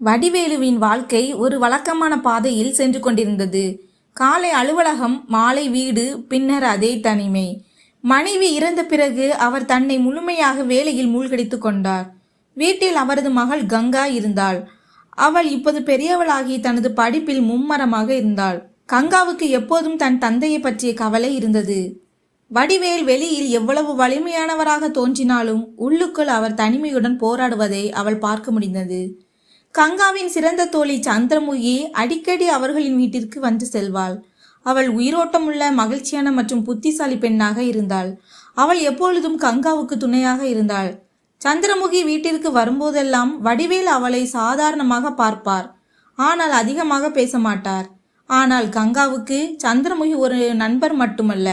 வடிவேலுவின் வாழ்க்கை ஒரு வழக்கமான பாதையில் சென்று கொண்டிருந்தது. காலை அலுவலகம் மாலை வீடு பின்னர் அதே தனிமை. மனைவி இறந்த பிறகு அவர் தன்னை முழுமையாக வேலையில் மூழ்கடித்து கொண்டார். வீட்டில் அவரது மகள் கங்கா இருந்தாள். அவள் இப்போது பெரியவளாகி தனது படிப்பில் மும்மரமாக இருந்தாள். கங்காவுக்கு எப்போதும் தன் தந்தையை பற்றிய கவலை இருந்தது. வடிவேல் வெளியில் எவ்வளவு வலிமையானவராக தோன்றினாலும் உள்ளுக்குள் அவர் தனிமையுடன் போராடுவதை அவள் பார்க்க முடிந்தது. கங்காவின் சிறந்த தோழி சந்திரமுகி அடிக்கடி அவர்களின் வீட்டிற்கு வந்து செல்வாள். அவள் உயிரோட்டமுள்ள மகிழ்ச்சியான மற்றும் புத்திசாலி பெண்ணாக இருந்தாள். அவள் எப்பொழுதும் கங்காவுக்கு துணையாக இருந்தாள். சந்திரமுகி வீட்டிற்கு வரும்போதெல்லாம் வடிவேல் அவளை சாதாரணமாக பார்ப்பார். ஆனால் அதிகமாக பேச மாட்டார். ஆனால் கங்காவுக்கு சந்திரமுகி ஒரு நண்பர் மட்டுமல்ல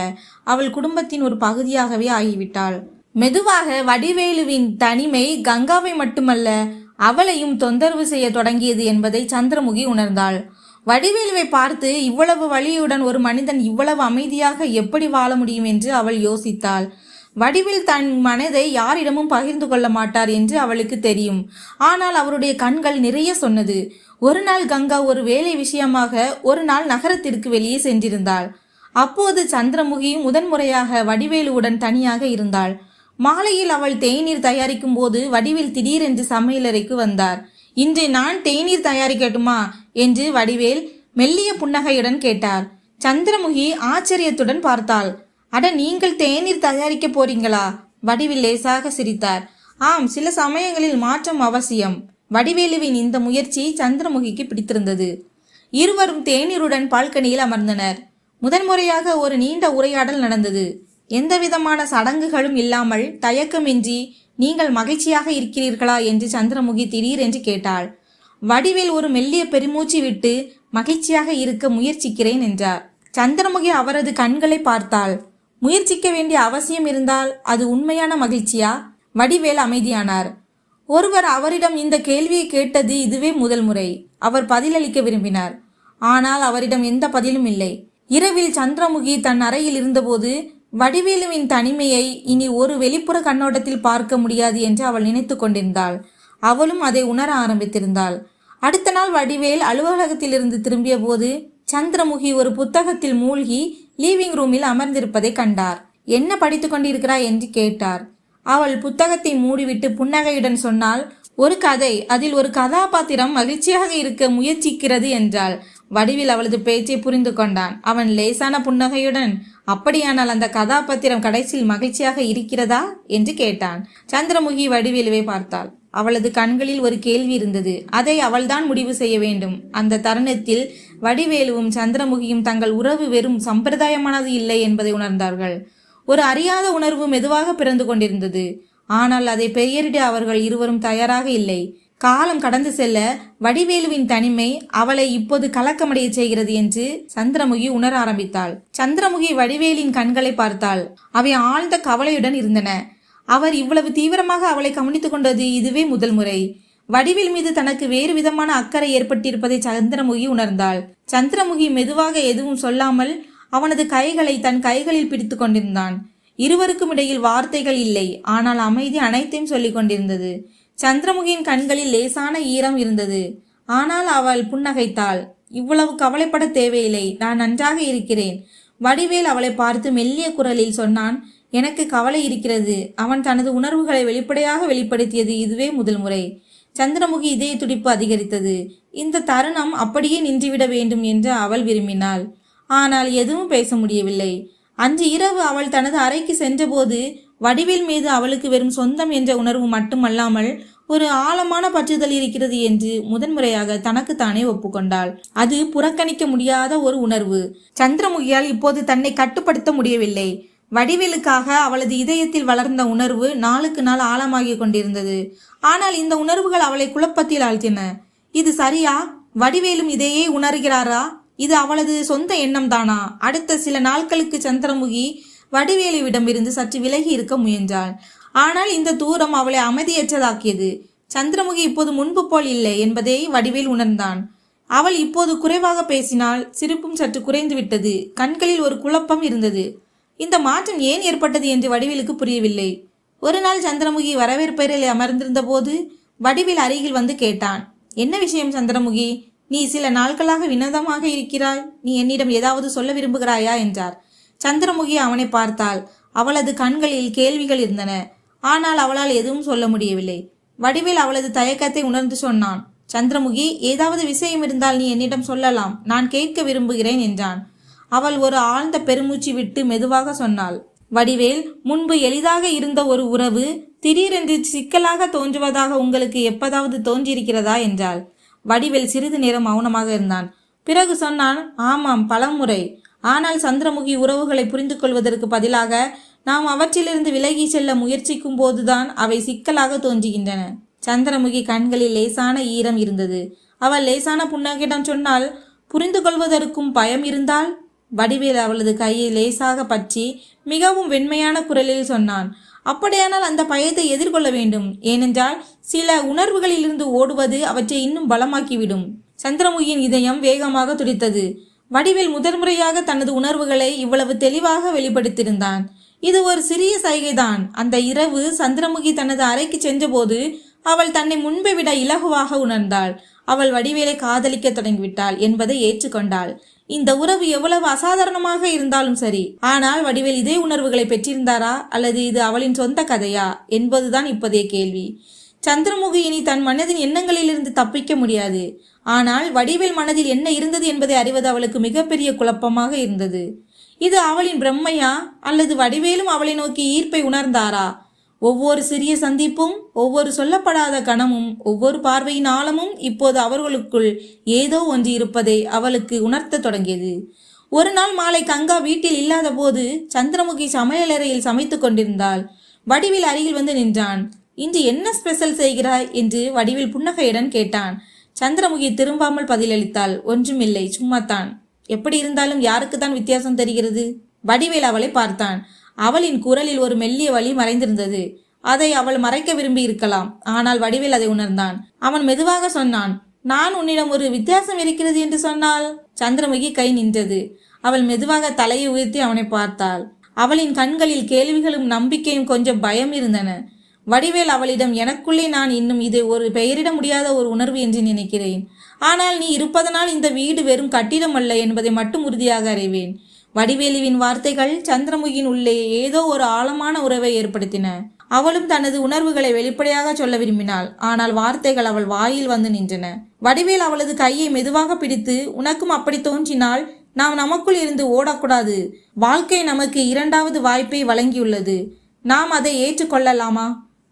அவள் குடும்பத்தின் ஒரு பகுதியாகவே ஆகிவிட்டாள். மெதுவாக வடிவேலுவின் தனிமை கங்காவை மட்டுமல்ல அவளையும் தொந்தரவு செய்ய தொடங்கியது என்பதை சந்திரமுகி உணர்ந்தாள். வடிவேலுவை பார்த்து இவ்வளவு வலியுடன் ஒரு மனிதன் இவ்வளவு அமைதியாக எப்படி வாழ முடியும்? என்று அவள் யோசித்தாள். வடிவில் தன் மனதை யாரிடமும் பகிர்ந்து கொள்ள மாட்டார் என்று அவளுக்கு தெரியும். ஆனால் அவருடைய கண்கள் நிறைய சொன்னது. ஒரு நாள் கங்கா ஒரு வேலை விஷயமாக ஒரு நாள் நகரத்திற்கு வெளியே சென்றிருந்தாள். அப்போது சந்திரமுகி முதன்முறையாக வடிவேலுவுடன் தனியாக இருந்தாள். மாலையில் அவள் தேநீர் தயாரிக்கும் போது வடிவேல் திடீரென்று சமையலறைக்கு வந்தார். இன்று நான் தேநீர் தயாரிக்கட்டுமா? என்று வடிவேல் மெல்லிய புன்னகையுடன் கேட்டார். சந்திரமுகி ஆச்சரியத்துடன் பார்த்தாள். அட நீங்கள் தேநீர் தயாரிக்க போறீங்களா? வடிவில் லேசாக சிரித்தார். ஆம் சில சமயங்களில் மாற்றம் அவசியம். வடிவேலுவின் இந்த முயற்சி சந்திரமுகிக்கு பிடித்திருந்தது. இருவரும் தேநீருடன் பால்கனியில் அமர்ந்தனர். முதன்முறையாக ஒரு நீண்ட உரையாடல் நடந்தது. எந்தவிதமான சடங்குகளும் இல்லாமல் தயக்கமின்றி நீங்கள் மகிழ்ச்சியாக இருக்கிறீர்களா என்று சந்திரமுகி திடீரென்று கேட்டாள். வடிவில் ஒரு மெல்லிய பெருமூச்சு விட்டு மகிழ்ச்சியாக இருக்க முயற்சிக்கிறேன் என்றார். சந்திரமுகி அவரது கண்களை பார்த்தாள். முயற்சிக்க வேண்டிய அவசியம் இருந்தால் அது உண்மையான மகிழ்ச்சியா? வடிவேல் அமைதியானார். ஒருவர் அவரிடம் இந்த கேள்வியை கேட்டது இதுவே முதல் முறை. அவர் பதிலளிக்க விரும்பினார். ஆனால் அவரிடம் எந்த பதிலும் இல்லை. இரவில் சந்திரமுகி தன் அறையில் இருந்தபோது வடிவேலுவின் தனிமையை இனி ஒரு வெளிப்புற கண்ணோட்டத்தில் பார்க்க முடியாது என்று அவள் நினைத்து கொண்டிருந்தாள். அவளும் அதை உணர ஆரம்பித்திருந்தாள். அடுத்த நாள் வடிவேல் அலுவலகத்திலிருந்து திரும்பிய போது சந்திரமுகி ஒரு புத்தகத்தில் மூழ்கி லீவிங் ரூமில் அமர்ந்திருப்பதை கண்டார். என்ன படித்துக் கொண்டிருக்கிறாய்? என்று கேட்டார். அவள் புத்தகத்தை மூடிவிட்டு புன்னகையுடன் சொன்னால் ஒரு கதை. அதில் ஒரு கதாபாத்திரம் மகிழ்ச்சியாக இருக்க முயற்சிக்கிறது என்றாள். வடிவில் அவளது பேச்சை புரிந்து கொண்டான். அவன் லேசான புன்னகையுடன் அப்படியானால் அந்த கதாபாத்திரம் கடைசியில் மகிழ்ச்சியாக இருக்கிறதா? என்று கேட்டான். சந்திரமுகி வடிவேலுவை பார்த்தாள். அவளது கண்களில் ஒரு கேள்வி இருந்தது. அதை அவள்தான் முடிவு செய்ய வேண்டும். அந்த தருணத்தில் வடிவேலுவும் சந்திரமுகியும் தங்கள் உறவு வெறும் சம்பிரதாயமானது இல்லை என்பதை உணர்ந்தார்கள். ஒரு அறியாத உணர்வு மெதுவாக பிறந்து கொண்டிருந்தது. ஆனால் அதை பெயரிட அவர்கள் இருவரும் தயாராக இல்லை. காலம் கடந்து செல்ல வடிவேலுவின் தனிமை அவளை இப்போது கலக்கமடைய செய்கிறது என்று சந்திரமுகி உணர ஆரம்பித்தாள். சந்திரமுகி வடிவேலின் கண்களை பார்த்தாள். அவை ஆழ்ந்த கவலையுடன் இருந்தன. அவர் இவ்வளவு தீவிரமாக அவளை கவனித்துக் கொண்டது இதுவே முதல் முறை. வடிவில் மீது தனக்கு வேறு விதமான அக்கறை ஏற்பட்டிருப்பதை சந்திரமுகி உணர்ந்தாள். சந்திரமுகி மெதுவாக எதுவும் சொல்லாமல் அவனது கைகளை தன் கைகளில் பிடித்து கொண்டிருந்தான். இருவருக்கும் இடையில் வார்த்தைகள் இல்லை. ஆனால் அமைதி அனைத்தையும் சொல்லிக் கொண்டிருந்தது. சந்திரமுகியின் கண்களில் லேசான ஈரம் இருந்தது. ஆனால் அவள் புன்னகைத்தாள். இவ்வளவு கவலைப்பட தேவையில்லை. நான் நன்றாக இருக்கிறேன். வடிவேல் அவளை பார்த்து மெல்லிய குரலில் சொன்னான் எனக்கு கவலை இருக்கிறது. அவன் தனது உணர்வுகளை வெளிப்படையாக வெளிப்படுத்தியது இதுவே முதல் முறை. சந்திரமுகி இதய துடிப்பு அதிகரித்தது. இந்த தருணம் அப்படியே நின்றுவிட வேண்டும் என்று அவள் விரும்பினாள். ஆனால் எதுவும் பேச முடியவில்லை. அன்று இரவு அவள் தனது அறைக்கு சென்றபோது வடிவேல் மீது அவளுக்கு வெறும் சொந்தம் என்ற உணர்வு மட்டுமல்லாமல் ஒரு ஆழமான பற்றுதல் இருக்கிறது என்று முதன்முறையாக தனக்குத்தானே ஒப்புக்கொண்டாள். அது புறக்கணிக்க முடியாத ஒரு உணர்வு. சந்திரமுகியால் இப்போது தன்னை கட்டுப்படுத்த முடியவில்லை. வடிவேலுக்காக அவளது இதயத்தில் வளர்ந்த உணர்வு நாளுக்கு நாள் ஆழமாகி கொண்டிருந்தது. ஆனால் இந்த உணர்வுகள் அவளை குழப்பத்தில் ஆழ்த்தின. இது சரியா? வடிவேலும் இதையே உணர்கிறாரா? இது அவளது சொந்த எண்ணம் தானா அடுத்த சில நாட்களுக்கு சந்திரமுகி வடிவேலுவிடமிருந்து சற்று விலகி இருக்க முயன்றாள் ஆனால் இந்த தூரம் அவளை அமைதியற்றதாக்கியது. சந்திரமுகி இப்போது முன்பு போல் இல்லை என்பதை வடிவேல் உணர்ந்தான். அவள் இப்போது குறைவாக பேசினால் சிரிப்பும் சற்று குறைந்து விட்டது கண்களில் ஒரு குழப்பம் இருந்தது. இந்த மாற்றம் ஏன் ஏற்பட்டது என்று வடிவேலுக்கு புரியவில்லை. ஒரு நாள் சந்திரமுகி வரவேற்பறையில் அமர்ந்திருந்த போது வடிவேல் அருகில் வந்து கேட்டான். என்ன விஷயம் சந்திரமுகி? நீ சில நாட்களாக வினோதமாக இருக்கிறாய். நீ என்னிடம் ஏதாவது சொல்ல விரும்புகிறாயா? என்றார். சந்திரமுகி அவனை பார்த்தாள். அவளது கண்களில் கேள்விகள் இருந்தன. ஆனால் அவளால் எதுவும் சொல்ல முடியவில்லை. வடிவேல் அவளது தயக்கத்தை உணர்ந்து சொன்னான். சந்திரமுகி ஏதாவது விஷயம் இருந்தால் நீ என்னிடம் சொல்லலாம். நான் கேட்க விரும்புகிறேன் என்றான். அவள் ஒரு ஆழ்ந்த பெருமூச்சு விட்டு மெதுவாக சொன்னாள். வடிவேல் முன்பு எளிதாக இருந்த ஒரு உறவு திடீரென்று சிக்கலாக தோன்றுவதாக உங்களுக்கு எப்பதாவது தோன்றியிருக்கிறதா என்றாள். வடிவேல் சிறிது நேரம் மௌனமாக இருந்தான். பிறகு சொன்னான் ஆமாம் பலமுறை. ஆனால் சந்திரமுகி உறவுகளை புரிந்து கொள்வதற்கு பதிலாக நாம் அவற்றிலிருந்து விலகி செல்ல முயற்சிக்கும் போதுதான் அவை சிக்கலாக தோன்றுகின்றன. சந்திரமுகி கண்களில் லேசான ஈரம் இருந்தது. அவள் லேசான புன்னகையிடம் சொன்னால் புரிந்து கொள்வதற்கும் பயம் இருந்தால்? வடிவேல் அவளது கையை லேசாக பற்றி மிகவும் வெண்மையான குரலில் சொன்னான். அப்படியானால் அந்த பயத்தை எதிர்கொள்ள வேண்டும். ஏனென்றால் சில உணர்வுகளிலிருந்து ஓடுவது அவற்றை இன்னும் பலமாக்கிவிடும். சந்திரமுகியின் இதயம் வேகமாக துடித்தது. வடிவேல் முதன்முறையாக தனது உணர்வுகளை இவ்வளவு தெளிவாக வெளிப்படுத்தியிருந்தான். இது ஒரு சிறிய சைகைதான். அந்த இரவு சந்திரமுகி தனது அறைக்கு சென்றபோது அவள் தன்னை முன்பை விட இலகுவாக உணர்ந்தாள். அவள் வடிவேலை காதலிக்க தொடங்கிவிட்டாள் என்பதை ஏற்றுக்கொண்டாள். இந்த உறவு எவ்வளவு அசாதாரணமாக இருந்தாலும் சரி ஆனால் வடிவேல் இதே உணர்வுகளை பெற்றிருந்தாரா? அல்லது இது அவளின் சொந்த கதையா? என்பதுதான் இப்போதைய கேள்வி. சந்திரமுகி இனி தன் மனதின் எண்ணங்களிலிருந்து தப்பிக்க முடியாது. ஆனால் வடிவேல் மனதில் என்ன இருந்தது என்பதை அறிவது அவளுக்கு மிகப்பெரிய குழப்பமாக இருந்தது. இது அவளின் பிரம்மையா அல்லது வடிவேலும் அவளை நோக்கி ஈர்ப்பை உணர்ந்தாரா? ஒவ்வொரு சிறிய சந்திப்பும் ஒவ்வொரு சொல்லப்படாத கணமும் ஒவ்வொரு பார்வையின் ஆழமும் இப்போது அவர்களுக்குள் ஏதோ ஒன்று இருப்பதை அவளுக்கு உணர்த்த தொடங்கியது. ஒரு நாள் மாலை கங்கா வீட்டில் இல்லாத போது சந்திரமுகி சமையலறையில் சமைத்துக் கொண்டிருந்தாள். வடிவில் அருகில் வந்து நின்றான். இன்று என்ன ஸ்பெஷல் செய்கிறாய்? என்று வடிவில் புன்னகையுடன் கேட்டான். சந்திரமுகி திரும்பாமல் பதிலளித்தாள். ஒன்றுமில்லை சும்மாத்தான். எப்படி இருந்தாலும் யாருக்கு தான் வித்தியாசம் தெரிகிறது? வடிவேல் அவளை பார்த்தான். அவளின் குரலில் ஒரு மெல்லிய வழி மறைந்திருந்தது. அதை அவள் மறைக்க விரும்பி இருக்கலாம். ஆனால் வடிவேல் அதை உணர்ந்தான். அவன் மெதுவாக சொன்னான் நான் உன்னிடம் ஒரு வித்தியாசம் இருக்கிறது என்று சொன்னால்? சந்திரமுகி கை நின்றது. அவள் மெதுவாக தலையை உயர்த்தி அவனை பார்த்தாள். அவளின் கண்களில் கேள்விகளும் நம்பிக்கையும் கொஞ்சம் பயம் இருந்தன. வடிவேல் அவளிடம் எனக்குள்ளே நான் இன்னும் இதை ஒரு பெயரிட முடியாத ஒரு உணர்வு என்று நினைக்கிறேன். ஆனால் நீ இருப்பதனால் இந்த வீடு வெறும் கட்டிடம் அல்ல என்பதை மட்டும் உறுதியாக அறிவேன். வடிவேலுவின் வார்த்தைகள் சந்திரமுகியின் உள்ளே ஏதோ ஒரு ஆழமான உறவை ஏற்படுத்தின. அவளும் தனது உணர்வுகளை வெளிப்படையாக சொல்ல விரும்பினாள். ஆனால் வார்த்தைகள் அவள் வாயில் வந்து நின்றன. வடிவேல் அவளது கையை மெதுவாக பிடித்து உனக்கும் அப்படி தோன்றினால் நாம் நமக்குள் இருந்து ஓடக்கூடாது. வாழ்க்கை நமக்கு இரண்டாவது வாய்ப்பை வழங்கியுள்ளது. நாம் அதை ஏற்றுக்கொள்ளலாமா?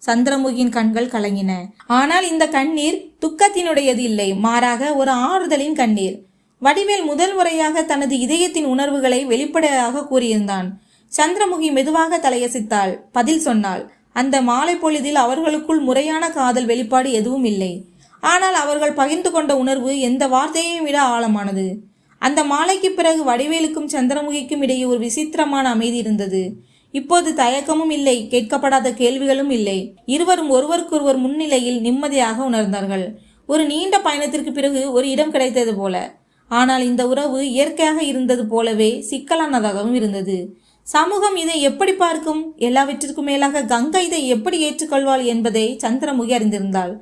சந்திரமுகியின் கண்கள் கலங்கின. ஆனால் இந்த கண்ணீர் துக்கத்தினுடையது இல்லை மாறாக ஒரு ஆறுதலின் கண்ணீர். வடிவேல் முதல் முறையாக தனது இதயத்தின் உணர்வுகளை வெளிப்படையாக கூறியிருந்தான். சந்திரமுகி மெதுவாக தலையசித்தாள். பதில் சொன்னாள் அந்த மாலை பொழுதில் அவர்களுக்குள் முறையான காதல் வெளிப்பாடு எதுவும் இல்லை. ஆனால் அவர்கள் பகிர்ந்து கொண்ட உணர்வு எந்த வார்த்தையையும் விட ஆழமானது. அந்த மாலைக்கு பிறகு வடிவேலுக்கும் சந்திரமுகிக்கும் இடையே ஒரு விசித்திரமான அமைதி இருந்தது. இப்போது தயக்கமும் இல்லை கேட்கப்படாத கேள்விகளும் இல்லை. இருவரும் ஒருவருக்கொருவர் முன்னிலையில் நிம்மதியாக உணர்ந்தார்கள். ஒரு நீண்ட பயணத்திற்கு பிறகு ஒரு இடம் கிடைத்தது போல. ஆனால் இந்த உறவு இயற்கையாக இருந்தது போலவே சிக்கலானதாகவும் இருந்தது. சமூகம் இதை எப்படி பார்க்கும்? எல்லாவற்றிற்கும் மேலாக கங்கா இதை எப்படி ஏற்றுக்கொள்வாள் என்பதை சந்திரமுகி அறிந்திருந்தாள்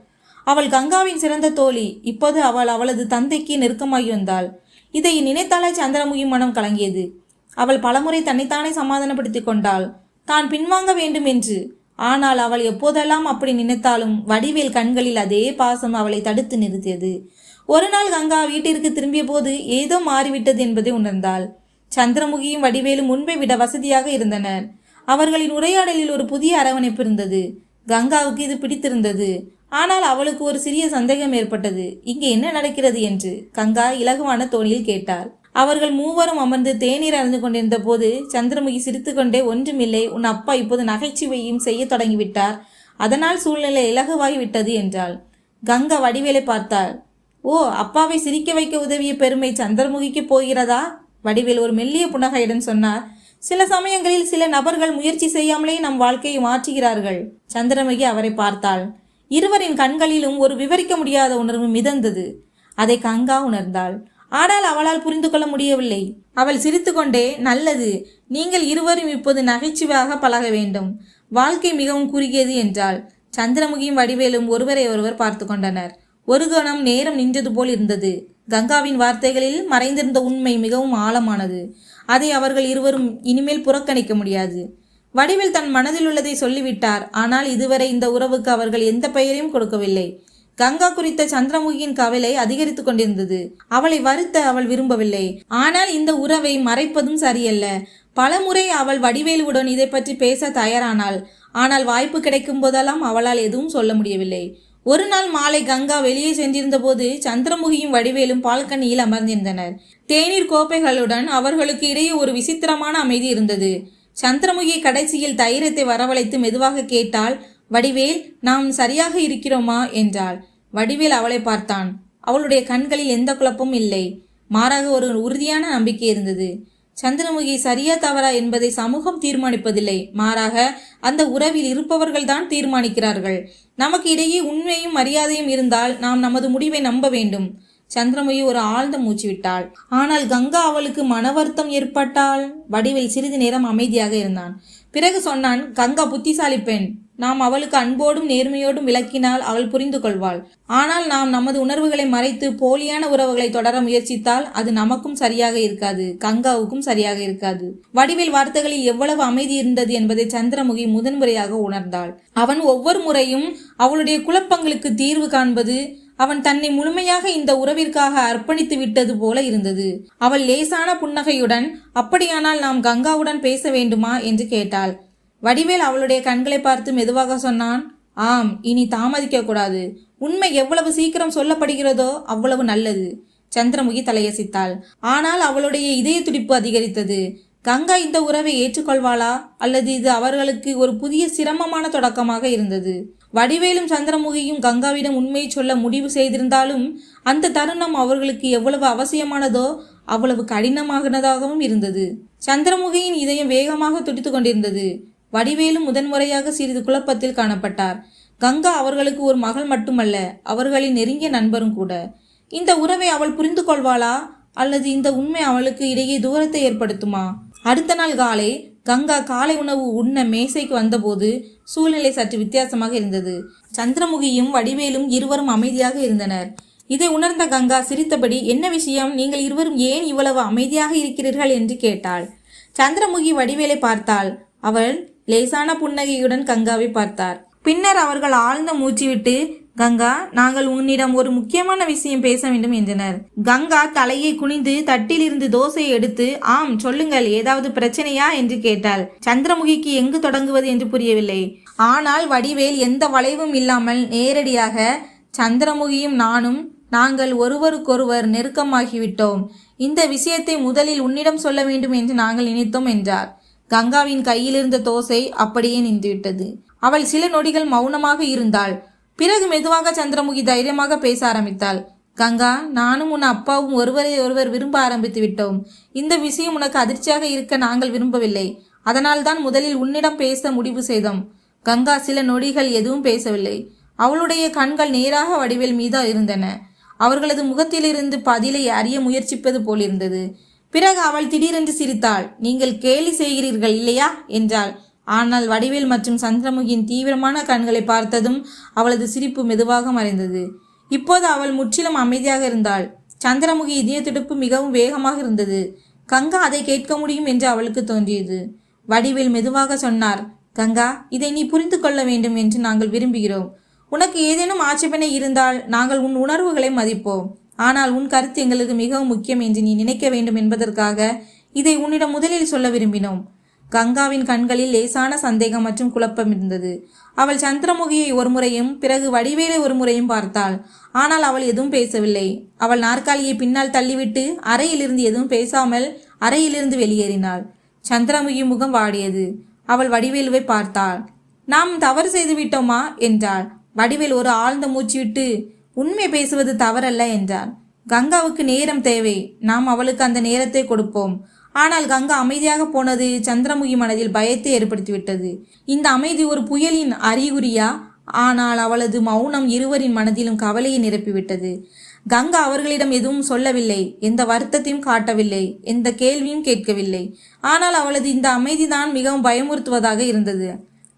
அவள் கங்காவின் சிறந்த தோழி இப்போது அவள் அவளது தந்தைக்கு நெருக்கமாகி வந்தாள். இதை நினைத்தாலே சந்திரமுகி மனம் கலங்கியது. அவள் பலமுறை தன்னைத்தானே சமாதானப்படுத்திக் கொண்டாள். தான் பின்வாங்க வேண்டும் என்று. ஆனால் அவள் எப்போதெல்லாம் அப்படி நினைத்தாலும் வடிவேல் கண்களில் அதே பாசம் அவளை தடுத்து நிறுத்தியது. ஒரு நாள் கங்கா வீட்டிற்கு திரும்பிய போது ஏதோ மாறிவிட்டது என்பதை உணர்ந்தாள். சந்திரமுகியும் வடிவேலும் முன்பை விட வசதியாக இருந்தனர். அவர்களின் உரையாடலில் ஒரு புதிய அரவணைப்பு இருந்தது. கங்காவுக்கு இது பிடித்திருந்தது. ஆனால் அவளுக்கு ஒரு சிறிய சந்தேகம் ஏற்பட்டது. இங்கே என்ன நடக்கிறது என்று கங்கா இலகுவான தோணியில் கேட்டாள். அவர்கள் மூவரும் அமர்ந்து தேநீர் அறிந்து கொண்டிருந்த போது சந்திரமுகி சிரித்துக்கொண்டே ஒன்றுமில்லை உன் அப்பா இப்போது நகைச்சுவையும் செய்ய தொடங்கிவிட்டார். அதனால் சூழ்நிலை இலகுவாகிவிட்டது என்றாள். கங்கா வடிவேலை பார்த்தாள். ஓ அப்பாவை சிரிக்க வைக்க உதவிய பெருமை சந்திரமுகிக்கு போகிறதா? வடிவேல் ஒரு மெல்லிய புன்னகையுடன் சொன்னார். சில சமயங்களில் சில நபர்கள் முயற்சி செய்யாமலே நம் வாழ்க்கையை மாற்றுகிறார்கள் சந்திரமுகி அவரை பார்த்தாள். இருவரின் கண்களிலும் ஒரு விவரிக்க முடியாத உணர்வு மிதந்தது. அதை கங்கா உணர்ந்தாள். ஆனால் அவளால் புரிந்து கொள்ள முடியவில்லை. அவள் சிரித்துக்கொண்டே நல்லது. நீங்கள் இருவரும் இப்போது நகைச்சுவையாக பழக வேண்டும். வாழ்க்கை மிகவும் குறுகியது என்றால் சந்திரமுகியும் வடிவேலும் ஒருவரை ஒருவர் பார்த்து கொண்டனர். ஒரு கணம் நேரம் நின்றது போல் இருந்தது. கங்காவின் வார்த்தைகளில் மறைந்திருந்த உண்மை மிகவும் ஆழமானது. அதை அவர்கள் இருவரும் இனிமேல் புறக்கணிக்க முடியாது. வடிவில் தன் மனதில் உள்ளதை சொல்லிவிட்டார். ஆனால் இதுவரை இந்த உறவுக்கு அவர்கள் எந்த பெயரையும் கொடுக்கவில்லை. கங்கா குறித்த சந்திரமுகியின் கவலை அதிகரித்துக் கொண்டிருந்தது. அவளை வருத்த அவள் விரும்பவில்லை. ஆனால் இந்த உறவை மறைப்பதும் சரியல்ல. பலமுறை அவள் வடிவேலுவுடன் இதை பற்றி பேச தயாரானாள். ஆனால் வாய்ப்பு கிடைக்கும் போதெல்லாம் அவளால் எதுவும் சொல்ல முடியவில்லை. ஒரு நாள் மாலை கங்கா வெளியே சென்றிருந்த போது சந்திரமுகியும் வடிவேலும் பால்கனியில் அமர்ந்திருந்தனர். தேநீர் கோப்பைகளுடன் அவர்களுக்கு இடையே ஒரு விசித்திரமான அமைதி இருந்தது. சந்திரமுகி கடைசியில் தைரியத்தை வரவழைத்து மெதுவாக கேட்டால் வடிவேல் நாம் சரியாக இருக்கிறோமா? என்றாள். வடிவேல் அவளை பார்த்தான். அவளுடைய கண்களில் எந்த குழப்பமும் இல்லை. மாறாக ஒரு உறுதியான நம்பிக்கை இருந்தது. சந்திரமுகி சரியா தவறா என்பதை சமூகம் தீர்மானிப்பதில்லை. மாறாக அந்த உறவில் இருப்பவர்கள்தான் தீர்மானிக்கிறார்கள். நமக்கு இடையே உண்மையும் மரியாதையும் இருந்தால் நாம் நமது முடிவை நம்ப வேண்டும். சந்திரமுகி ஒரு ஆழ்ந்த மூச்சு விட்டாள். ஆனால் கங்கா அவளுக்கு மன வருத்தம் ஏற்பட்டால்? வடிவில் சிறிது நேரம் அமைதியாக இருந்தான். பிறகு சொன்னான் கங்கா புத்திசாலி பெண் நாம் அவளுக்கு அன்போடும் நேர்மையோடும் விளக்கினால் அவள் புரிந்து கொள்வாள். ஆனால் நாம் நமது உணர்வுகளை மறைத்து போலியான உறவுகளை தொடர முயற்சித்தால் அது நமக்கும் சரியாக இருக்காது கங்காவுக்கும் சரியாக இருக்காது. வடிவில் வார்த்தைகளில் எவ்வளவு அமைதி இருந்தது என்பதை சந்திரமுகி முதன்முறையாக உணர்ந்தாள். அவன் ஒவ்வொரு முறையும் அவளுடைய குழப்பங்களுக்கு தீர்வு காண்பது அவன் தன்னை முழுமையாக இந்த உறவிற்காக அர்ப்பணித்து விட்டது போல இருந்தது. அவள் லேசான புன்னகையுடன் அப்படியானால் நாம் கங்காவுடன் பேச வேண்டுமா? என்று கேட்டாள். வடிவேல் அவளுடைய கண்களை பார்த்து மெதுவாக சொன்னான் ஆம் இனி தாமதிக்க கூடாது. உண்மை எவ்வளவு சீக்கிரம் சொல்லப்படுகிறதோ அவ்வளவு நல்லது. சந்திரமுகி தலையசித்தாள். ஆனால் அவளுடைய இதய துடிப்பு அதிகரித்தது. கங்கா இந்த உறவை ஏற்றுக்கொள்வாளா? அல்லது இது அவர்களுக்கு ஒரு புதிய சிரமமான தொடக்கமாக இருந்தது? வடிவேலும் சந்திரமுகியும் கங்காவிடம் உண்மையை சொல்ல முடிவு செய்திருந்தாலும் அந்த தருணம் அவர்களுக்கு எவ்வளவு அவசியமானதோ அவ்வளவு கடினமாகனதாகவும் இருந்தது. சந்திரமுகியின் இதயம் வேகமாக துடித்து கொண்டிருந்தது. வடிவேலும் முதன்முறையாக சிறிது குழப்பத்தில் காணப்பட்டார். கங்கா அவர்களுக்கு ஒரு மகள் மட்டுமல்ல அவர்களின் நெருங்கிய நண்பரும் கூட. இந்த உறவை அவள் புரிந்து கொள்வாளா அல்லது இந்த உண்மை அவளுக்கு இடையே தூரத்தை ஏற்படுத்துமா? அடுத்த நாள் காலை கங்கா காலை உணவு உண்ண மேசைக்கு வந்தபோது சூழ்நிலை சற்று வித்தியாசமாக இருந்தது. சந்திரமுகியும் வடிவேலும் இருவரும் அமைதியாக இருந்தனர். இதை உணர்ந்த கங்கா சிரித்தபடி என்ன விஷயம்? நீங்கள் இருவரும் ஏன் இவ்வளவு அமைதியாக இருக்கிறீர்கள்? என்று கேட்டாள். சந்திரமுகி வடிவேலை பார்த்தாள். அவள் லேசான புன்னகையுடன் கங்காவை பார்த்தார். பின்னர் அவர்கள் ஆழ்ந்த மூச்சு விட்டு கங்கா நாங்கள் உன்னிடம் ஒரு முக்கியமான விஷயம் பேச வேண்டும் என்றனர். கங்கா தலையை குனிந்து தட்டிலிருந்து தோசையை எடுத்து ஆம் சொல்லுங்கள் ஏதாவது பிரச்சனையா? என்று கேட்டாள். சந்திரமுகிக்கு எங்கு தொடங்குவது என்று புரியவில்லை. ஆனால் வடிவேல் எந்த வளைவும் இல்லாமல் நேரடியாக சந்திரமுகியும் நானும் நாங்கள் ஒருவருக்கொருவர் நெருக்கமாகிவிட்டோம். இந்த விஷயத்தை முதலில் உன்னிடம் சொல்ல வேண்டும் என்று நாங்கள் நினைத்தோம் என்றார். கங்காவின் கையிலிருந்த தோசை அப்படியே நின்றுவிட்டது. அவள் சில நொடிகள் மௌனமாக இருந்தாள். பிறகு மெதுவாக சந்திரமுகி தைரியமாக பேச ஆரம்பித்தாள். கங்கா நானும் உன் அப்பாவும் ஒருவரை ஒருவர் விரும்ப ஆரம்பித்து விட்டோம். இந்த விஷயம் உனக்கு அதிர்ச்சியாக இருக்க நாங்கள் விரும்பவில்லை. அதனால்தான் முதலில் உன்னிடம் பேச முடிவு செய்தோம். கங்கா சில நொடிகள் எதுவும் பேசவில்லை. அவளுடைய கண்கள் நேராக வடிவேல் மீதா இருந்தன. அவர்களது முகத்திலிருந்து பதிலை அறிய முயற்சிப்பது போலிருந்தது. பிறகு அவள் திடீரென்று சிரித்தாள். நீங்கள் கேலி செய்கிறீர்கள் இல்லையா? என்றாள். ஆனால் வடிவேல் மற்றும் சந்திரமுகியின் தீவிரமான கண்களை பார்த்ததும் அவளது சிரிப்பு மெதுவாக மறைந்தது. இப்போது அவள் முற்றிலும் அமைதியாக இருந்தாள். சந்திரமுகி இதய துடுப்பு மிகவும் வேகமாக இருந்தது. கங்கா அதை கேட்க முடியும் என்று அவளுக்கு தோன்றியது. வடிவேல் மெதுவாக சொன்னார் கங்கா இதை நீ புரிந்து கொள்ள வேண்டும் என்று நாங்கள் விரும்புகிறோம். உனக்கு ஏதேனும் ஆட்சேபனை இருந்தால் நாங்கள் உன் உணர்வுகளை மதிப்போம். ஆனால் உன் கருத்து எங்களுக்கு மிகவும் முக்கியம் என்று நீ நினைக்க வேண்டும் என்பதற்காக இதை உன்னிடம் முதலில் சொல்ல விரும்பினோம். கங்காவின் கண்களில் லேசான சந்தேகம் மற்றும் குழப்பம் இருந்தது. அவள் சந்திரமுகியை ஒரு முறையும் பிறகு வடிவேலை ஒரு முறையும் பார்த்தாள். ஆனால் அவள் எதுவும் பேசவில்லை. அவள் நாற்காலியை பின்னால் தள்ளிவிட்டு அறையிலிருந்து எதுவும் பேசாமல் அறையிலிருந்து வெளியேறினாள். சந்திரமுகி முகம் வாடியது. அவள் வடிவேலுவை பார்த்தாள். நாம் தவறு செய்து விட்டோமா என்றாள். வடிவேல் ஒரு ஆழ்ந்த மூச்சு விட்டு உண்மை பேசுவது தவறல்ல என்றார் கங்காவுக்கு நேரம் தேவை. நாம் அவளுக்கு அந்த நேரத்தை கொடுப்போம். ஆனால் கங்கா அமைதியாக போனது சந்திரமுகி மனதில் பயத்தை ஏற்படுத்திவிட்டது. இந்த அமைதி ஒரு புயலின் அறிகுறியா? ஆனால் அவளது மௌனம் இருவரின் மனதிலும் கவலையை நிரப்பிவிட்டது. கங்கா அவர்களிடம் எதுவும் சொல்லவில்லை. எந்த வருத்தத்தையும் காட்டவில்லை. எந்த கேள்வியும் கேட்கவில்லை. ஆனால் அவளது இந்த அமைதிதான் மிகவும் பயமுறுத்துவதாக இருந்தது.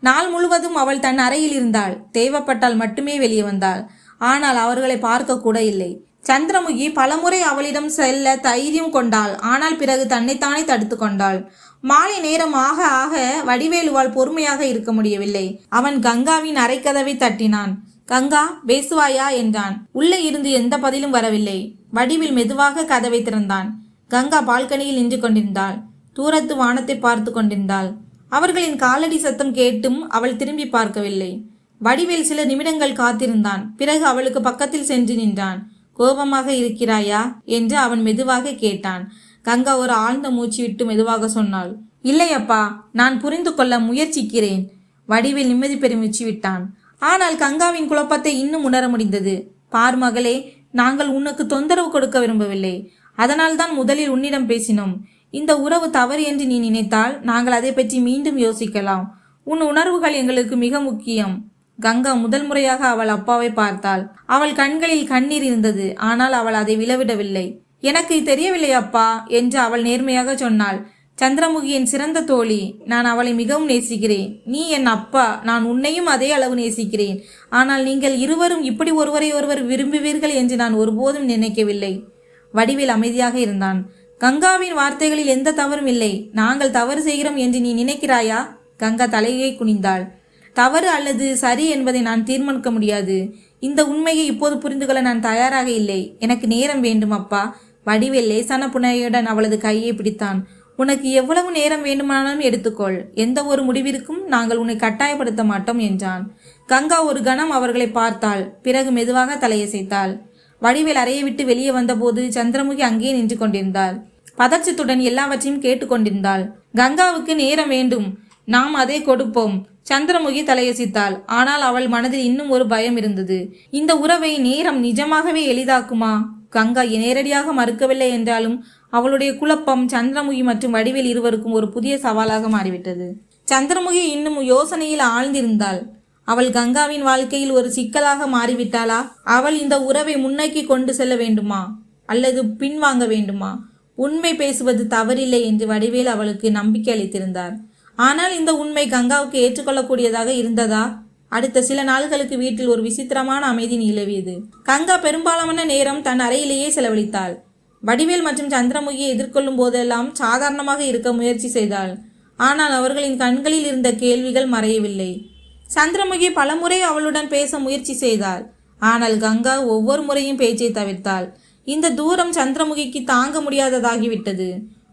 நாள் முழுவதும் அவள் தன் அறையில் இருந்தாள். தேவைப்பட்டால் மட்டுமே வெளியே வந்தாள். ஆனால் அவர்களை பார்க்க கூட இல்லை. சந்திரமுகி பலமுறை அவளிடம் செல்ல தைரியம் கொண்டாள். ஆனால் பிறகு தன்னைத்தானே தடுத்து கொண்டாள். மாலை நேரம் ஆக ஆக வடிவேலுவால் பொறுமையாக இருக்க முடியவில்லை. அவன் கங்காவின் அரைக்கதவை தட்டினான். கங்கா பேசுவாயா? என்றான். உள்ளே இருந்து எந்த பதிலும் வரவில்லை. வடிவில் மெதுவாக கதவை திறந்தான். கங்கா பால்கனியில் நின்று கொண்டிருந்தாள். தூரத்து வானத்தை பார்த்து கொண்டிருந்தாள். அவர்களின் காலடி சத்தம் கேட்டும் அவள் திரும்பி பார்க்கவில்லை. வடிவேல் சில நிமிடங்கள் காத்திருந்தான். பிறகு அவளுக்கு பக்கத்தில் சென்று நின்றான். கோபமாக இருக்கிறாயா? என்று அவன் மெதுவாக கேட்டான். கங்கா ஒரு ஆழ்ந்த மூச்சு விட்டு மெதுவாக சொன்னாள். இல்லையப்பா நான் புரிந்து கொள்ள முயற்சிக்கிறேன். வடிவில் நிம்மதி பெருமிச்சு விட்டான். ஆனால் கங்காவின் குழப்பத்தை இன்னும் உணர முடிந்தது. பார் மகளே நாங்கள் உனக்கு தொந்தரவு கொடுக்க விரும்பவில்லை. அதனால்தான் முதலில் உன்னிடம் பேசினோம். இந்த உறவு தவறு என்று நீ நினைத்தால் நாங்கள் அதை பற்றி மீண்டும் யோசிக்கலாம். உன் உணர்வுகள் எங்களுக்கு மிக முக்கியம். கங்கா முதல் முறையாக அவள் அப்பாவை பார்த்தாள். அவள் கண்களில் கண்ணீர் இருந்தது. ஆனால் அவள் அதை விளவிடவில்லை எனக்கு தெரியவில்லை அப்பா என்று அவள் நேர்மையாக சொன்னாள். சந்திரமுகியின் சிறந்த தோழி நான் அவளை மிகவும் நேசிக்கிறேன். நீ என் அப்பா நான் உன்னையும் அதே அளவு நேசிக்கிறேன். ஆனால் நீங்கள் இருவரும் இப்படி ஒருவரை ஒருவர் விரும்புவீர்கள் என்று நான் ஒருபோதும் நினைக்கவில்லை. வடிவில் அமைதியாக இருந்தான். கங்காவின் வார்த்தைகளில் எந்த தவறும் இல்லை. நாங்கள் தவறு செய்கிறோம் என்று நீ நினைக்கிறாயா? கங்கா தலையை குனிந்தாள். தவறு அல்லது சரி என்பதை நான் தீர்மானிக்க முடியாது. இந்த உண்மையை இப்போது புரிந்து கொள்ள நான் தயாராக இல்லை. எனக்கு நேரம் வேண்டும் அப்பா. வடிவேல் லேசான புனையுடன் அவளது கையை பிடித்தான். உனக்கு எவ்வளவு நேரம் வேண்டுமானாலும் எடுத்துக்கொள். எந்த ஒரு முடிவிற்கும் நாங்கள் உன்னை கட்டாயப்படுத்த மாட்டோம் என்றான். கங்கா ஒரு கணம் அவர்களை பார்த்தாள். பிறகு மெதுவாக தலையசைத்தாள். வடிவேல் அறையை விட்டு வெளியே வந்தபோது சந்திரமுகி அங்கேயே நின்று கொண்டிருந்தாள். பதற்றத்துடன் எல்லாவற்றையும் கேட்டுக்கொண்டிருந்தாள். கங்காவுக்கு நேரம் வேண்டும். நாம் அதை கொடுப்போம். சந்திரமுகி தலையசித்தாள். ஆனால் அவள் மனதில் இன்னும் ஒரு பயம் இருந்தது. இந்த உறவை நேரம் நிஜமாகவே எளிதாக்குமா? கங்கா நேரடியாக மறுக்கவில்லை என்றாலும் அவளுடைய குழப்பம் சந்திரமுகி மற்றும் வடிவேல் இருவருக்கும் ஒரு புதிய சவாலாக மாறிவிட்டது. சந்திரமுகி இன்னும் யோசனையில் ஆழ்ந்திருந்தாள். அவள் கங்காவின் வாழ்க்கையில் ஒரு சிக்கலாக மாறிவிட்டாளா? அவள் இந்த உறவை முன்னோக்கி கொண்டு செல்ல வேண்டுமா? அல்லது பின்வாங்க வேண்டுமா? உண்மை பேசுவது தவறில்லை என்று வடிவேல் அவளுக்கு நம்பிக்கை அளித்திருந்தார். ஆனால் இந்த உண்மை கங்காவுக்கு ஏற்றுக்கொள்ளக்கூடியதாக இருந்ததா? அடுத்த சில நாள்களுக்கு வீட்டில் ஒரு விசித்திரமான அமைதி நிலவியது. கங்கா பெரும்பாலான நேரம் தன் அறையிலேயே செலவழித்தாள். வடிவேல் மற்றும் சந்திரமுகியை எதிர்கொள்ளும் போதெல்லாம் சாதாரணமாக இருக்க முயற்சி செய்தாள். ஆனால் அவர்களின் கண்களில் இருந்த கேள்விகள் மறையவில்லை. சந்திரமுகி பலமுறை அவளுடன் பேச முயற்சி செய்தாள். ஆனால் கங்கா ஒவ்வொரு முறையும் பேச்சை தவிர்த்தாள். இந்த தூரம் சந்திரமுகிக்கு தாங்க முடியாததாகிவிட்டது.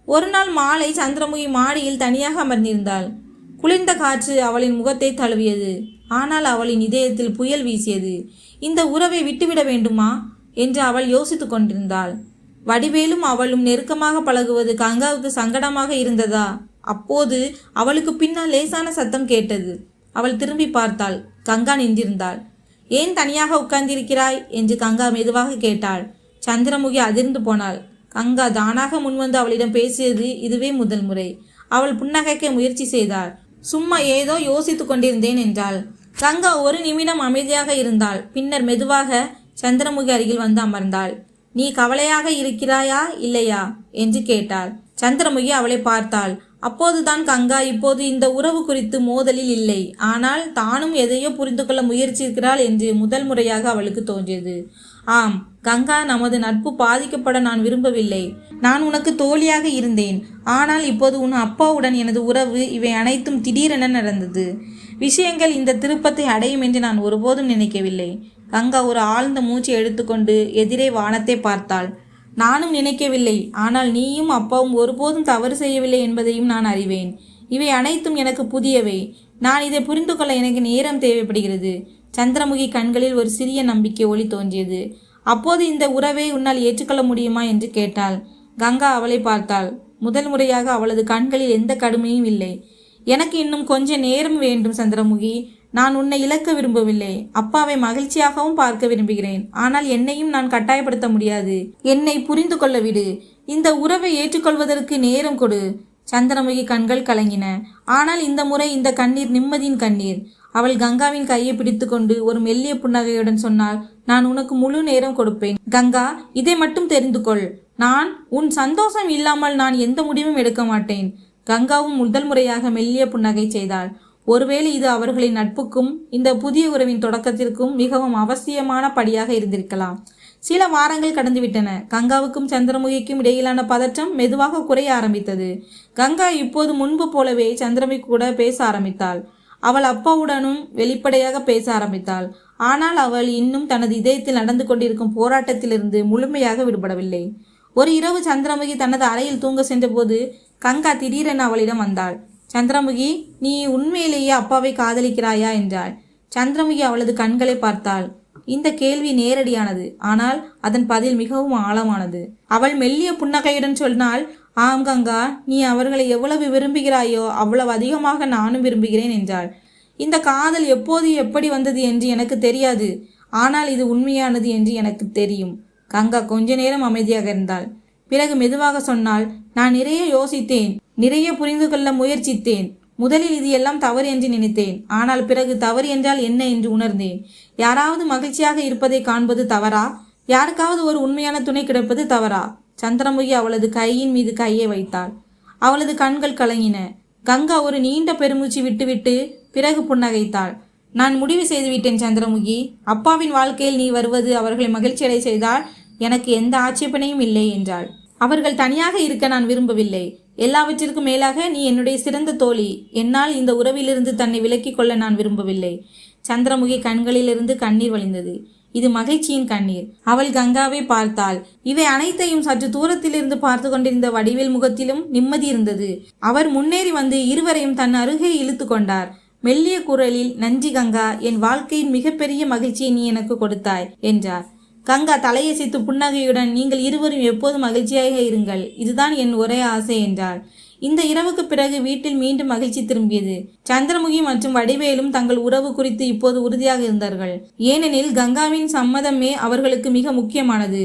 ஒரு நாள் மாலை சந்திரமுகி மாடியில் தனியாக அமர்ந்திருந்தாள். குளிர்ந்த காற்று அவளின் முகத்தை தழுவியது. ஆனால் அவளின் இதயத்தில் புயல் வீசியது. இந்த உறவை விட்டுவிட வேண்டுமா? என்று அவள் யோசித்துக் கொண்டிருந்தாள். வடிவேலும் அவளும் நெருக்கமாக பழகுவது கங்காவுக்கு சங்கடமாக இருந்ததா? அப்போது அவளுக்கு பின்னால் லேசான சத்தம் கேட்டது. அவள் திரும்பி பார்த்தாள். கங்கா நின்றிருந்தாள். ஏன் தனியாக உட்கார்ந்திருக்கிறாய்? என்று கங்கா மெதுவாக கேட்டாள். சந்திரமுகி அதிர்ந்து போனாள். கங்கா தானாக முன்வந்து அவளிடம் பேசியது இதுவே முதல் முறை. அவள் புன்னகைக்க முயற்சி செய்தாள். சும்மா ஏதோ யோசித்துக் கொண்டிருந்தேன் என்றாள். கங்கா ஒரு நிமிடம் அமைதியாக இருந்தாள். பின்னர் மெதுவாக சந்திரமுகி அருகில் வந்து அமர்ந்தாள். நீ கவலையாக இருக்கிறாயா இல்லையா? என்று கேட்டாள். சந்திரமுகி அவளை பார்த்தாள். அப்போதுதான் கங்கா இப்போது இந்த உறவு குறித்து மோதலில் இல்லை. ஆனால் தானும் எதையோ புரிந்து கொள்ள முயற்சிக்கிறாள் என்று முதல் முறையாக அவளுக்கு தோன்றியது. ஆம் கங்கா நமது நட்பு பாதிக்கப்பட நான் விரும்பவில்லை. நான் உனக்கு தோழியாக இருந்தேன். ஆனால் இப்போது உன் அப்பாவுடன் எனது உறவு இவை அனைத்தும் திடீரென நடந்தது. விஷயங்கள் இந்த திருப்பத்தை அடையும் என்று நான் ஒருபோதும் நினைக்கவில்லை. கங்கா ஒரு ஆழ்ந்த மூச்சை எடுத்துக்கொண்டு எதிரே வானத்தை பார்த்தாள். நானும் நினைக்கவில்லை. ஆனால் நீயும் அப்பாவும் ஒருபோதும் தவறு செய்யவில்லை என்பதையும் நான் அறிவேன். இவை அனைத்தும் எனக்கு புதியவை. நான் இதை புரிந்து கொள்ள எனக்கு நேரம் தேவைப்படுகிறது. சந்திரமுகி கண்களில் ஒரு சிறிய நம்பிக்கை ஒளி தோன்றியது. அப்போது இந்த உறவை உன்னால் ஏற்றுக்கொள்ள முடியுமா என்று கேட்டாள். கங்கா அவளை பார்த்தாள். முதல் முறையாக அவளது கண்களில் எந்த கடுமையும் இல்லை. எனக்கு இன்னும் கொஞ்ச நேரம் வேண்டும் சந்திரமுகி. நான் உன்னை இழக்க விரும்பவில்லை. அப்பாவை மகிழ்ச்சியாகவும் பார்க்க விரும்புகிறேன். ஆனால் என்னையும் நான் கட்டாயப்படுத்த முடியாது. என்னை புரிந்து கொள்ள விடு. இந்த உறவை ஏற்றுக்கொள்வதற்கு நேரம் கொடு. சந்திரமுகி கண்கள் கலங்கின. ஆனால் இந்த முறை இந்த கண்ணீர் நிம்மதியின் கண்ணீர். அவள் கங்காவின் கையை பிடித்துக்கொண்டு ஒரு மெல்லிய புன்னகையுடன் சொன்னாள் நான் உனக்கு முழு நேரம் கொடுப்பேன். கங்கா இதை மட்டும் தெரிந்து கொள். நான் உன் சந்தோஷம் இல்லாமல் நான் எந்த முடிவும் எடுக்க மாட்டேன். கங்காவும் முதல் முறையாக மெல்லிய புன்னகை செய்தாள். ஒருவேளை இது அவர்களின் நட்புக்கும் இந்த புதிய உறவின் தொடக்கத்திற்கும் மிகவும் அவசியமான படியாக இருந்திருக்கலாம். சில வாரங்கள் கடந்துவிட்டன. கங்காவுக்கும் சந்திரமுகிக்கும் இடையிலான பதற்றம் மெதுவாக குறைய ஆரம்பித்தது. கங்கா இப்போது முன்பு போலவே சந்திரமுகி கூட பேச ஆரம்பித்தாள். அவள் அப்பாவுடனும் வெளிப்படையாக பேச ஆரம்பித்தாள். ஆனால் அவள் இன்னும் தனது இதயத்தில் நடந்து கொண்டிருக்கும் போராட்டத்திலிருந்து முழுமையாக விடுபடவில்லை. ஒரு இரவு சந்திரமுகி தனது அறையில் தூங்க சென்றபோது கங்கா திடீரென அவளிடம் வந்தாள். சந்திரமுகி நீ உண்மையிலேயே அப்பாவை காதலிக்கிறாயா? என்றாள். சந்திரமுகி அவளது கண்களை பார்த்தாள். இந்த கேள்வி நேரடியானது. ஆனால் அதன் பதில் மிகவும் ஆழமானது. அவள் மெல்லிய புன்னகையுடன் சொன்னால் ஆம் கங்கா நீ அவர்களை எவ்வளவு விரும்புகிறாயோ அவ்வளவு அதிகமாக நானும் விரும்புகிறேன் என்றாள். இந்த காதல் எப்போது எப்படி வந்தது என்று எனக்கு தெரியாது. ஆனால் இது உண்மையானது என்று எனக்கு தெரியும். கங்கா கொஞ்ச நேரம் அமைதியாக இருந்தாள். பிறகு மெதுவாக சொன்னால் நான் நிறைய யோசித்தேன் நிறைய புரிந்து கொள்ள முயற்சித்தேன். முதலில் இது எல்லாம் தவறு என்று நினைத்தேன். ஆனால் பிறகு தவறு என்றால் என்ன என்று உணர்ந்தேன். யாராவது மகிழ்ச்சியாக இருப்பதை காண்பது தவறா? யாருக்காவது ஒரு உண்மையான துணை கிடைப்பது தவறா? சந்திரமுகி அவளது கையின் மீது கையை வைத்தாள். அவளது கண்கள் கலங்கின. கங்கா ஒரு நீண்ட பெருமூச்சு விட்டுவிட்டு பிறகு புன்னகைத்தாள். நான் முடிவு செய்துவிட்டேன் சந்திரமுகி. அப்பாவின் வாழ்க்கையில் நீ வருவது அவர்களை மகிழ்ச்சியடை செய்தால் எனக்கு எந்த ஆட்சேபனையும் இல்லை என்றாள். அவர்கள் தனியாக இருக்க நான் விரும்பவில்லை. எல்லாவற்றிற்கும் மேலாக நீ என்னுடைய சிறந்த தோழி. என்னால் இந்த உறவிலிருந்து தன்னை விலக்கிக் கொள்ள நான் விரும்பவில்லை. சந்திரமுகி கண்களிலிருந்து கண்ணீர் வழிந்தது. இது மகிழ்ச்சியின் கண்ணீர். அவள் கங்காவை பார்த்தாள். இவை அனைத்தையும் சற்று தூரத்திலிருந்து பார்த்து கொண்டிருந்த வடிவேல் முகத்திலும் நிம்மதி இருந்தது. அவர் முன்னேறி வந்து இருவரையும் தன் அருகே இழுத்து கொண்டார். மெல்லிய குரலில் நன்றி கங்கா என் வாழ்க்கையின் மிகப்பெரிய மகிழ்ச்சியை நீ எனக்கு கொடுத்தாய் என்றார். கங்கா தலையசைத்து புன்னகையுடன் நீங்கள் இருவரும் எப்போதும் மகிழ்ச்சியாக இருங்கள். இதுதான் என் ஒரே ஆசை என்றாள். இந்த இரவுக்கு பிறகு வீட்டில் மீண்டும் மகிழ்ச்சி திரும்பியது. சந்திரமுகி மற்றும் வடிவேலும் தங்கள் உறவு குறித்து இப்போது உறுதியாக இருந்தார்கள். ஏனெனில் கங்காவின் சம்மதமே அவர்களுக்கு மிக முக்கியமானது.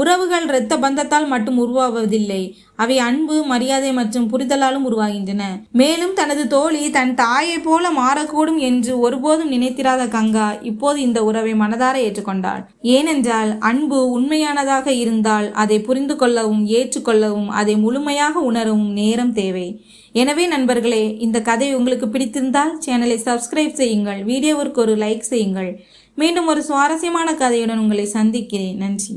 உறவுகள் இரத்த பந்தத்தால் மட்டும் உருவாவதில்லை. அவை அன்பு மரியாதை மற்றும் புரிதலாலும் உருவாகின்றன. மேலும் தனது தோழி தன் தாயை போல மாறக்கூடும் என்று ஒருபோதும் நினைத்திராத கங்கா இப்போது இந்த உறவை மனதார ஏற்றுக்கொண்டாள். ஏனென்றால் அன்பு உண்மையானதாக இருந்தால் அதை புரிந்து கொள்ளவும் ஏற்றுக்கொள்ளவும் அதை முழுமையாக உணரவும் நேரம் தேவை. எனவே நண்பர்களே இந்த கதை உங்களுக்கு பிடித்திருந்தால் சேனலை சப்ஸ்கிரைப் செய்யுங்கள் வீடியோவிற்கு ஒரு லைக் செய்யுங்கள். மீண்டும் ஒரு சுவாரஸ்யமான கதையுடன் உங்களை சந்திக்கிறேன். நன்றி.